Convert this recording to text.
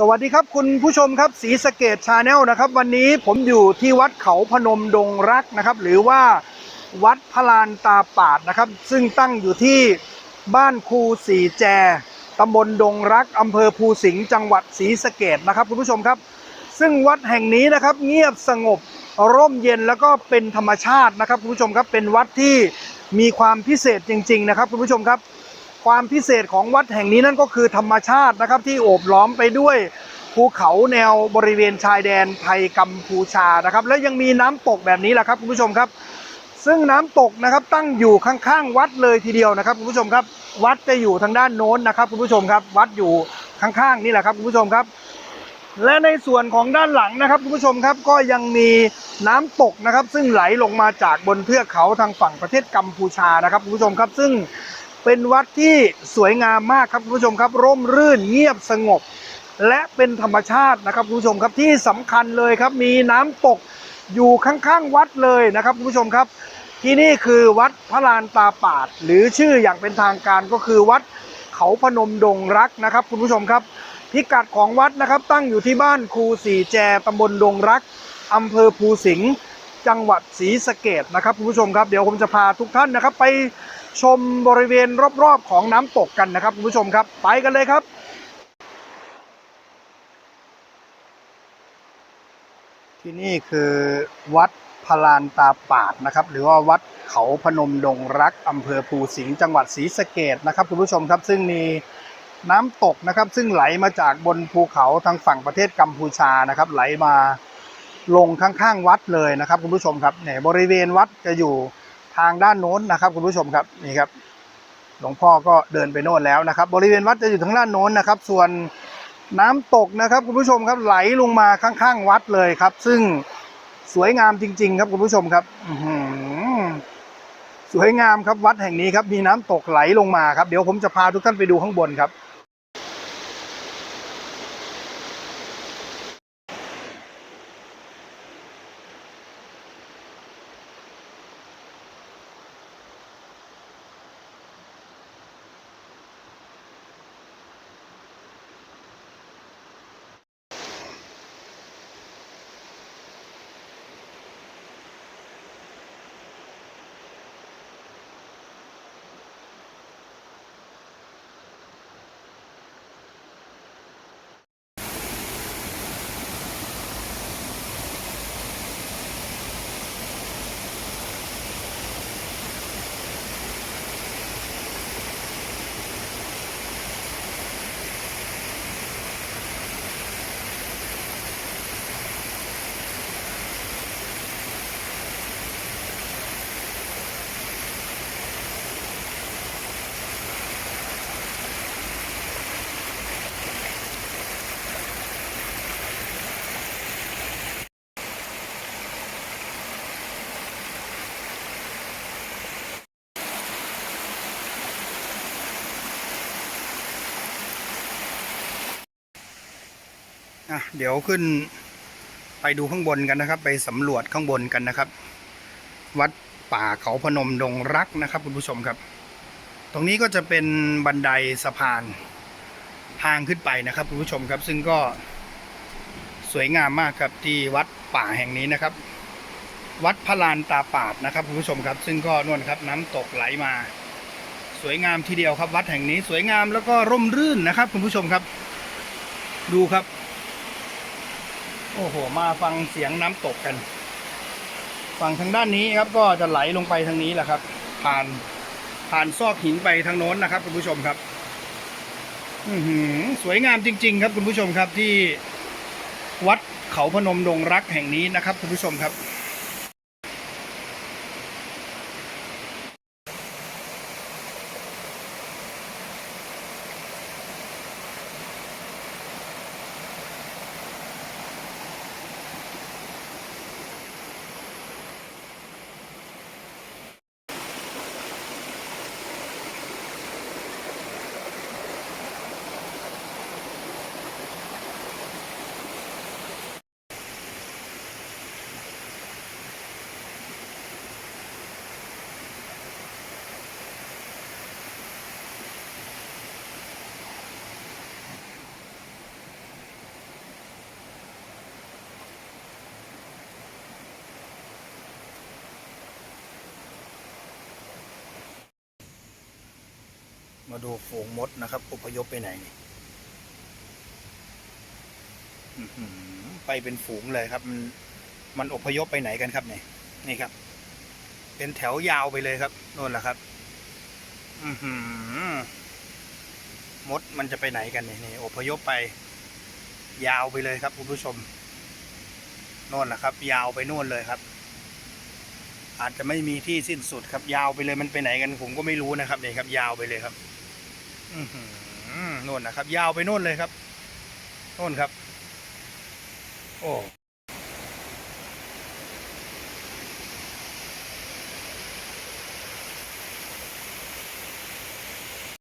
สวัสดีครับคุณผู้ชมครับสีสเกตชาแนลนะครับ วันนี้ผมอยู่ที่วัดเขาพนมดงรักนะครับ หรือว่าวัดพลานตาปาดนะครับ ซึ่งตั้งอยู่ที่บ้านครูสีแจตำบลดงรักอำเภอภูสิงห์จังหวัดศรีสะเกดนะครับ คุณผู้ชมครับ ซึ่งวัดแห่งนี้นะครับ เงียบสงบร่มเย็นแล้วก็เป็นธรรมชาตินะครับ คุณผู้ชมครับเป็นวัดที่มีความพิเศษจริง ๆ นะครับ คุณผู้ชมครับ ความพิเศษของวัดแห่งนี้นั่นก็คือธรรมชาตินะครับที่โอบล้อมไปด้วยภูเขาแนวบริเวณชายแดนไทยกัมพูชานะครับ และยังมีน้ำตกแบบนี้แหละครับคุณผู้ชมครับ ซึ่งน้ำตกนะครับตั้งอยู่ข้างๆวัดเลยทีเดียวนะครับคุณผู้ชมครับ วัดจะอยู่ทางด้านโน้นนะครับคุณผู้ชมครับ วัดอยู่ข้างๆนี่แหละครับคุณผู้ชมครับ และในส่วนของด้านหลังนะครับคุณผู้ชมครับก็ยังมีน้ำตกนะครับ ซึ่งไหลลงมาจากบนเทือกเขาทางฝั่งประเทศกัมพูชานะครับคุณผู้ชมครับ ซึ่ง เป็นวัดที่สวยงามมากครับคุณผู้ชมครับ ร่มรื่นเงียบสงบ และเป็นธรรมชาตินะครับคุณผู้ชมครับที่สำคัญเลยครับ มีน้ำตกอยู่ข้างๆวัดเลยนะครับคุณผู้ชมครับ ที่นี่คือวัดพระลานตาปาด หรือชื่ออย่างเป็นทางการก็คือวัดเขาพนมดงรักนะครับ คุณผู้ชมครับ พิกัดของวัดนะครับ ตั้งอยู่ที่บ้านครูสีแจตำบลดงรักอำเภอภูสิงห์จังหวัดศรีสะเกดนะครับคุณผู้ชมครับเดี๋ยวผมจะพาทุกท่านนะครับ ไป ชมบริเวณรอบๆของน้ำตกกันนะครับคุณผู้ชมครับ ไปกันเลยครับที่นี่คือวัดพลานตาปาดนะครับ หรือว่าวัดเขาพนมดงรักอำเภอภูสิงห์จังหวัดศรีสะเกดนะครับคุณผู้ชมครับ ซึ่งมีน้ำตกนะครับ ซึ่งไหลมาจากบนภูเขาทางฝั่งประเทศกัมพูชานะครับ ไหลมาลงข้างๆวัดเลยนะครับคุณผู้ชมครับเนี่ยบริเวณวัดจะอยู่ ทางด้านโน้นนะครับคุณผู้ชมครับนี่ครับ หลวงพ่อก็เดินไปโน่นแล้วนะครับ บริเวณวัดจะอยู่ทางด้านโน้นนะครับ ส่วนน้ำตกนะครับคุณผู้ชมครับไหลลงมาข้างๆวัดเลยครับ ซึ่งสวยงามจริง ๆ ครับคุณผู้ชมครับสวยงามครับวัดแห่งนี้ครับมีน้ำตกไหลลงมาครับเดี๋ยวผมจะพาทุกท่านไปดูข้างบนครับ อะเดี๋ยวขึ้นไปดูข้างบนกันนะครับ ไปสำรวจข้างบนกันนะครับ วัดป่าเขาพนมดงรักนะครับ คุณผู้ชมครับ ตรงนี้ก็จะเป็นบันไดสะพานทางขึ้นไปนะครับคุณผู้ชมครับ ซึ่งก็สวยงามมากครับที่วัดป่าแห่งนี้นะครับ วัดพระลานตาปาดนะครับคุณผู้ชมครับ ซึ่งก็นวลครับน้ำตกไหลมา สวยงามทีเดียวครับ วัดแห่งนี้สวยงามแล้วก็ร่มรื่นนะครับคุณผู้ชมครับ ดูครับ โอ้โห มาฟังเสียงน้ำตกกัน ฝั่งทางด้านนี้ครับก็จะไหลลงไปทางนี้แหละครับ ผ่านผ่านซอกหินไปทางโน้นนะครับคุณผู้ชมครับอืสวยงามจริง ๆ ครับคุณผู้ชมครับที่วัดเขาพนมดงรักแห่งนี้นะครับคุณผู้ชมครับ มาดูฝูงมดนะครับอพยพไปไหนนี่อื้อหือไปเป็นฝูงเลยครับ มันมันอพยพไปไหนกันครับเนี่ยนี่ครับ เป็นแถวยาวไปเลยครับนู่นแหละครับ อืมดมันจะไปไหนกันเนี่ยนี่อพยพไป ยาวไปเลยครับคุณผู้ชมโน่นแหละครับ ยาวไปนู่นเลยครับ อาจจะไม่มีที่สิ้นสุดครับ ยาวไปเลยมันไปไหนกันผมก็ไม่รู้นะครับนี่ครับ ยาวไปเลยครับ น่นนะครับ ยาวไปโน่นเลยครับโน่นครับ โอ้